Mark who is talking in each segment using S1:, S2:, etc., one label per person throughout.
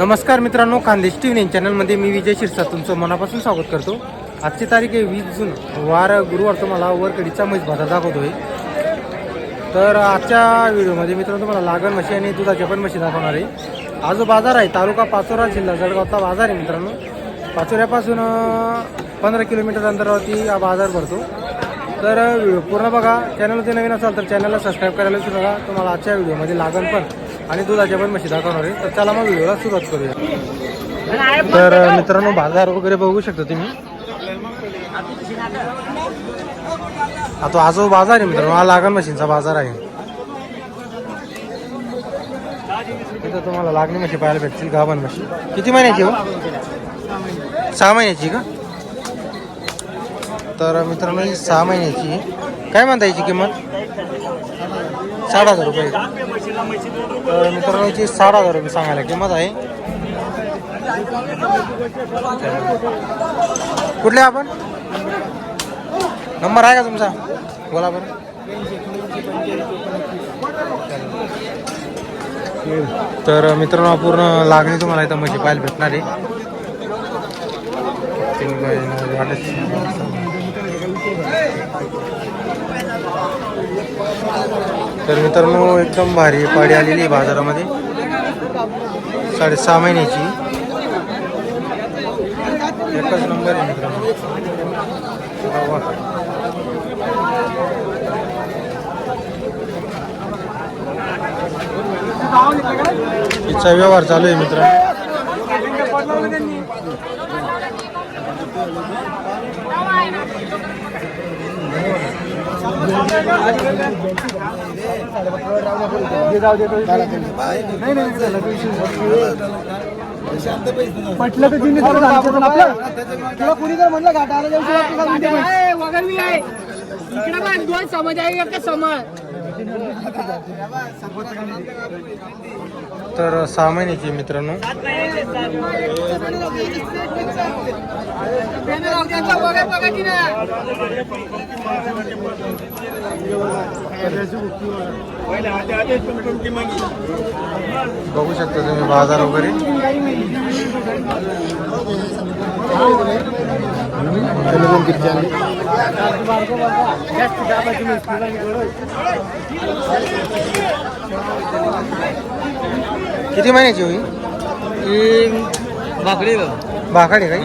S1: नमस्कार मित्रांनो Khandesh T V चॅनलमध्ये मी विजय शिरसा तुमचं मनापासून स्वागत करतो. आजची तारीख आहे वीस जून. वार गुरुवार तुम्हाला वरकडीचा म्हैस बाजार दाखवतोय. तर आजच्या व्हिडिओमध्ये मित्रांनो तुम्हाला लागण म्हशी आणि दुधाच्या पण म्हशी दाखवणार आहे. हा जो बाजार आहे तालुका पाचोरा जिल्हा जळगावचा बाजार आहे मित्रांनो. पाचोऱ्यापासून पंधरा किलोमीटर अंतरावरती हा बाजार भरतो. तर व्हिडिओ पूर्ण बघा. चॅनलमध्ये नवीन असाल तर चॅनलला सबस्क्राईब करायला विसरू नका. तुम्हाला आजच्या व्हिडिओमध्ये लागण पण आणि दुधाच्या पण म्हशी दाखवणार आहे. तर चला मग व्हिडिओला सुरुवात करूया. तर मित्रांनो बाजार वगैरे बघू शकता तुम्ही. आता हा जो बाजार आहे मित्रांनो. हा लागण मशीनचा बाजार आहे. तिथं तुम्हाला लागणी म्हशी पाहायला भेटतील गाभण म्हशी किती महिन्याची हो? सहा महिन्याची का? तर मित्रांनो ही सहा महिन्याची. काय म्हणता याची किंमत? साठ हजार रुपये. तर मित्रांनो याची साठ हजार रुपये सांगायला किंमत आहे. कुठले आपण? नंबर आहे का तुमचा? बोला बरं. तर मित्रांनो पूर्ण लागणी तुम्हाला इथं म्हणजे पाहायला भेटणार आहे. तर मित्रांनो एकदम भारी पाडी आलेली आहे बाजारामध्ये. साडेसहा महिन्याची. एकच नंबर आहे मित्रांनो. तिचा व्यवहार चालू आहे मित्रांनो.
S2: पटलं तर तिने सगळं आपलं. तुला कुणी जर म्हणलं घाटाला जाऊ
S3: आहे. इकडे पण दोन समज आहे का समज.
S1: तर सहा महिन्याची मित्रांनो. बघू शकता तुम्ही बाजार वगैरे. किती महिन्याची होई?
S2: बाकडी
S1: भाकाडे काय?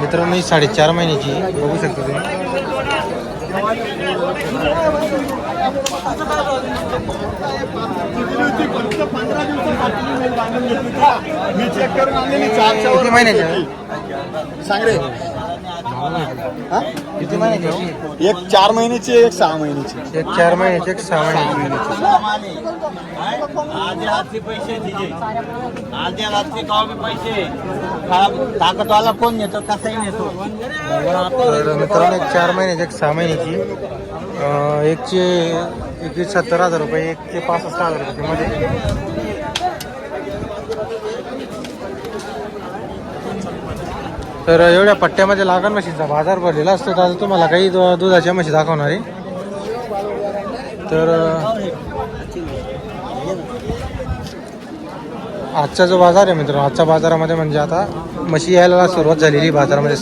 S1: मित्रांनो ही साडेचार महिन्याची. बघू शकता तुम्ही.
S4: मी चेक करून आणलेली चारच्या वर
S1: किती महिन्याची आहे?
S4: सांग रे.
S1: किती महिन्याची आहे?
S4: एक चार महिन्याची एक सहा महिन्याची.
S1: एक चार महिन्याची एक सहा महिन्याची.
S5: पैसे दिले आधी हातचे का पैसे ताकदवाला कोण नेतो कसाही नेतो.
S1: तर मित्रांनो एक चार महिन्याची एक सहा महिन्याची. एकचे एकचे सत्तर हजार रुपये एक ते पासष्ट हजार रुपये मध्ये. तर एवढ्या पट्ट्यामध्ये लागण म्हशीचा बाजार भरलेला असतो. तर आता तुम्हाला काही दुधाच्या म्हशी दाखवणार आहे. तर आजचा जो बाजार आहे मित्रांनो आजच्या बाजारामध्ये म्हणजे आता म्हशी यायला सुरुवात झालेली बाजारामध्ये.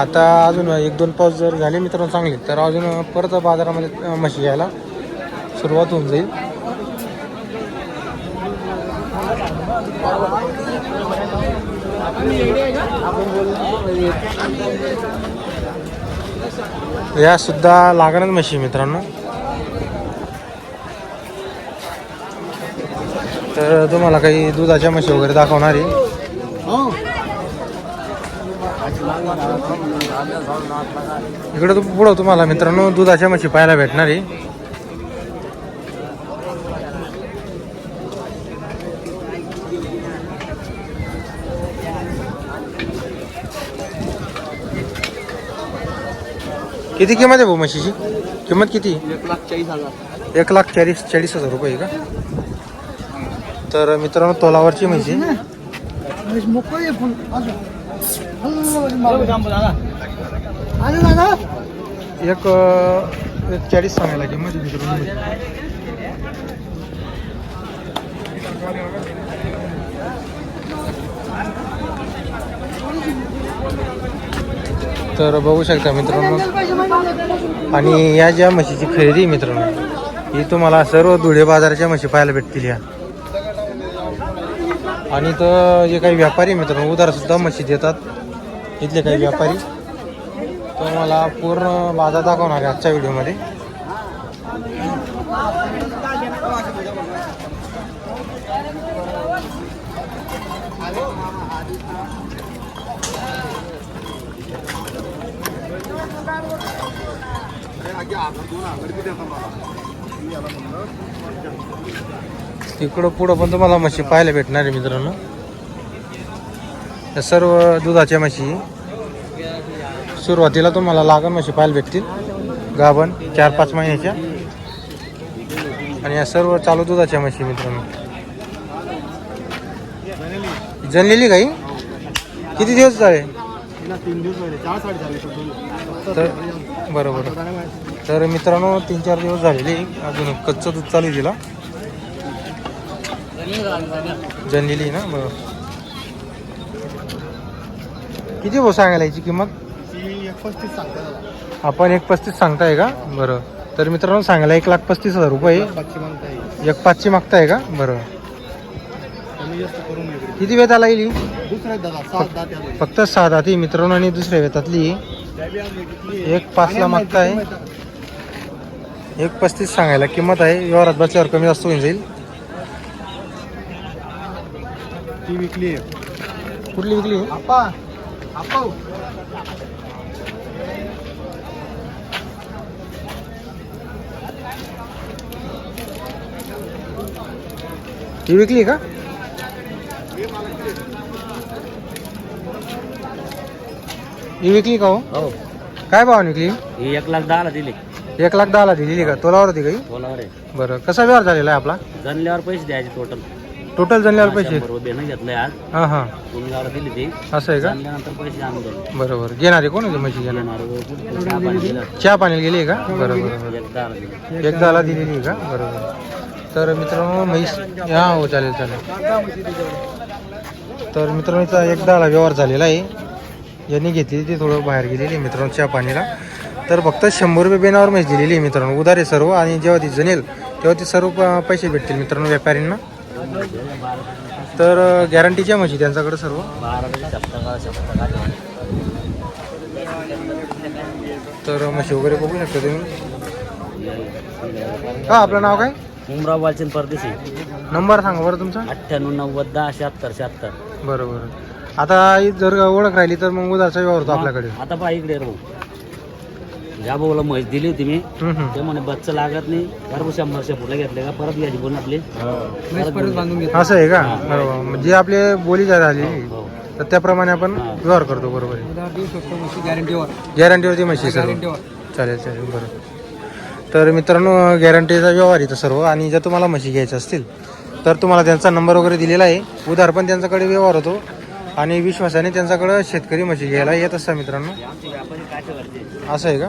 S1: आता अजून एक दोन पाऊस जर झाले मित्रांनो चांगले तर अजून परत बाजारामध्ये म्हशी यायला सुरुवात होऊन जाईल. या सुद्धा लागणार म्हशी मित्रांनो. तर तुम्हाला काही दुधाच्या म्हशी वगैरे दाखवणार आहे. इकडे तू पुढं तुम्हाला मित्रांनो दुधाच्या म्हशी पाहायला भेटणार आहे. किती किंमत आहे भाऊ म्हशीची? किंमत किती?
S2: एक लाख चाळीस हजार
S1: एक लाख चाळीस चाळीस हजार रुपये आहे का? तर मित्रांनो तोलावरची म्हशी. एक चाळीस सांगायला किंमत तर बघू शकता मित्रांनो. आणि या ज्या म्हशीची खरेदी मित्रांनो ही तुम्हाला सर्व धुळे बाजाराच्या म्हशी पाहायला भेटतील या. आणि तर जे काही व्यापारी मित्रांनो उधार सुद्धा म्हशी देतात. इथले काही व्यापारी. तर मला पूर्ण बाजार दाखवणार आहे आजच्या व्हिडिओमध्ये. तिकडं पुढं पण तुम्हाला मशी पाहायला भेटणार आहे मित्रांनो. या सर्व दुधाच्या म्हशी. सुरुवातीला तुम्हाला लागण म्हशी पाहायला भेटतील. गाभण चार पाच महिन्याच्या. आणि या सर्व चालू दुधाच्या म्हशी मित्रांनो. जनलेली काही किती दिवस झाले? तर बरोबर. तर मित्रांनो तीन चार दिवस झालेले. अजून कच्चं दूध चालू तिला. जनलेली ना? बरोबर. किती भाऊ सांगायला याची किंमत?
S2: एक पस्तीस सांगता
S1: आपण एक पस्तीस सांगताय का? बरं. तर मित्रांनो सांगायला एक लाख पस्तीस हजार रुपये.
S2: येईल
S1: एक पाचशी मागताय का? बरं.
S2: कमी जास्त करून वगैरे
S1: किती वेळ आला येईल
S2: दादा सात आले
S1: फक्त सहा दाती मित्रांनो आणि दुसऱ्या वेतातली एक पाचला मागताय. एक पस्तीस सांगायला किंमत आहे. व्यवहारात बसल्यावर कमी जास्त होऊन जाईल.
S2: ती विकली
S1: कुठली विकली
S2: आपा. आपा
S1: ती विकली का? ही विकली का हो?
S5: हो.
S1: काय भावाने विकली?
S5: ही एक लाख दहाला दिली.
S1: एक लाख दहाला दिलेली का? तोलावर होती काही
S5: बोलावर आहे.
S1: बरं कसा व्यवहार झालेला आहे आपला?
S5: जनल्यावर पैसे द्यायचे टोटल
S1: टोटल जनल्यावर पैसे?
S5: शंभर रुपये बेनं घेतलंय आज.
S1: हां हां.
S5: तुम्ही दिली ती.
S1: असं आहे का?
S5: जनल्यानंतर पैसे आणून दिले
S1: बरोबर. घेणारे कोण होते म्हशी घेणार?
S5: येणार चहा पाणी दिलं.
S1: चहा पाण्याला गेली आहे का? बरोबर बरोबर
S5: एक दहाला दिली.
S1: एक दहाला दिलेली आहे का? बरोबर. तर मित्रांनो म्हैस हा हो चालेल चालेल. तर मित्रांनो इथं एक दहाला व्यवहार झालेला आहे. यांनी घेतली ती थोडं बाहेर गेलेली आहे मित्रांनो चहा पाणीला. तर फक्त शंभर रुपये बेनावर म्हैस दिलेली आहे मित्रांनो. उधार आहे सर्व आणि जेव्हा ती जनेल तेव्हा ती सर्व प- पैसे भेटतील मित्रांनो व्यापाऱ्यांना. तर गॅरंटीच्या म्हशी त्यांच्याकडे सर्व?
S5: तरी
S1: म्हशी वगैरे बघू शकता तुम्ही. हा आपलं नाव काय?
S5: उमराव वालचंद परदेशी.
S1: नंबर सांगा बरं तुमचा.
S5: अठ्ठ्याण्णव नव्वद दहा शहात्तर शहात्तर.
S1: बरं बरं आता जर ओळख राहिली तर मग उधारचा व्यवहार होतो आपल्याकडे.
S5: आता पहा इकडे रे भाऊ ज्या भाऊला म्हैस दिली होती मी. ते म्हणे बच्चं लागत नाही बरोबर शंभरशे फुलं घेतले का परत घ्यायची बोल आपली. परत
S2: बांधून घेत
S1: असं आहे का? बरोबर मग जे आपले बोली झाली
S5: हो.
S1: तर त्याप्रमाणे आपण व्यवहार करतो बरोबर आहे.
S2: देऊ शकतो म्हशी गॅरंटीवर
S1: गॅरंटीवरती म्हशी सर्व.
S2: गॅरंटीवर
S1: चालेल चालेल बरं. तर मित्रांनो गॅरंटीचा व्यवहार इथं सर्व. आणि जर तुम्हाला म्हशी घ्यायच्या असतील तर तुम्हाला त्यांचा नंबर वगैरे दिलेला आहे. उधार पण त्यांच्याकडे व्यवहार होतो. आणि विश्वासाने त्यांच्याकडं शेतकरी म्हशी घ्यायला येत असतात मित्रांनो. असं आहे का?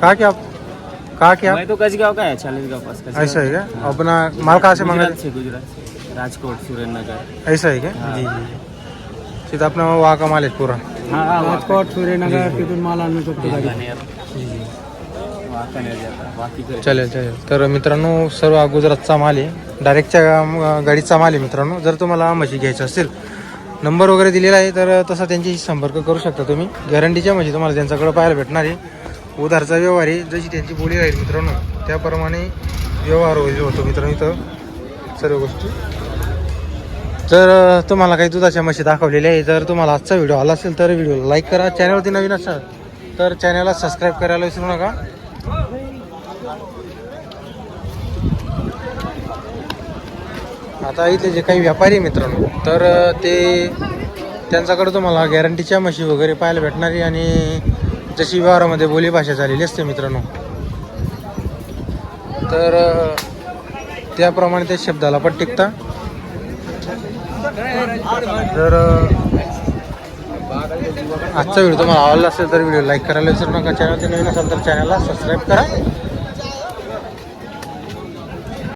S1: का क्या का क्या
S5: मैं तो कसगाव का है चालीसगाव पास कसगाव
S1: ऐसा है क्या अपना माल कहाँ से मांगा
S5: गुजरात से गुजरात से राजकोट सुरेंद्रनगर.
S1: ऐसा है. क्या जी. जी सीधा अपना वहाँ का माल है पूरा
S2: राजकोट सूर्यनगर तिथून माल आणू शकतो गाडी
S1: चालेल चालेल. तर मित्रांनो सर्व गुजरातचा माल आहे. डायरेक्टच्या गाडीचा माल आहे मित्रांनो. जर तुम्हाला म्हशी घ्यायचं असेल नंबर वगैरे दिलेला आहे तर तसा त्यांच्याशी संपर्क करू शकता तुम्ही. गॅरंटीच्या म्हशी म्हणजे तुम्हाला त्यांच्याकडे पाहायला भेटणार आहे. उधारचा व्यवहार आहे. जशी त्यांची बोली राहील मित्रांनो त्याप्रमाणे व्यवहार होईल होतो मित्रांनो इथं. सर्व गोष्टी. जर तुम्हाला काही दुधाच्या म्हशी दाखवलेल्या आहे जर तुम्हाला आजचा व्हिडिओ आला असेल तर व्हिडिओला लाईक करा. चॅनलवरती नवीन असाल तर चॅनलला सबस्क्राईब करायला विसरू नका. आता इथले जे काही व्यापारी आहे मित्रांनो तर ते त्यांच्याकडे तुम्हाला गॅरंटीच्या म्हशी वगैरे पाहायला भेटणारी आणि जशी व्यवहारामध्ये बोलीभाषा झालेली असते मित्रांनो. तर त्याप्रमाणे त्या शब्दाला पण टिकता. जर आजचा व्हिडिओ तुम्हाला आवडला असेल तर व्हिडिओ लाईक करायला विसरू नका. चॅनलचे नवीन असेल तर चॅनलला सबस्क्राईब करा.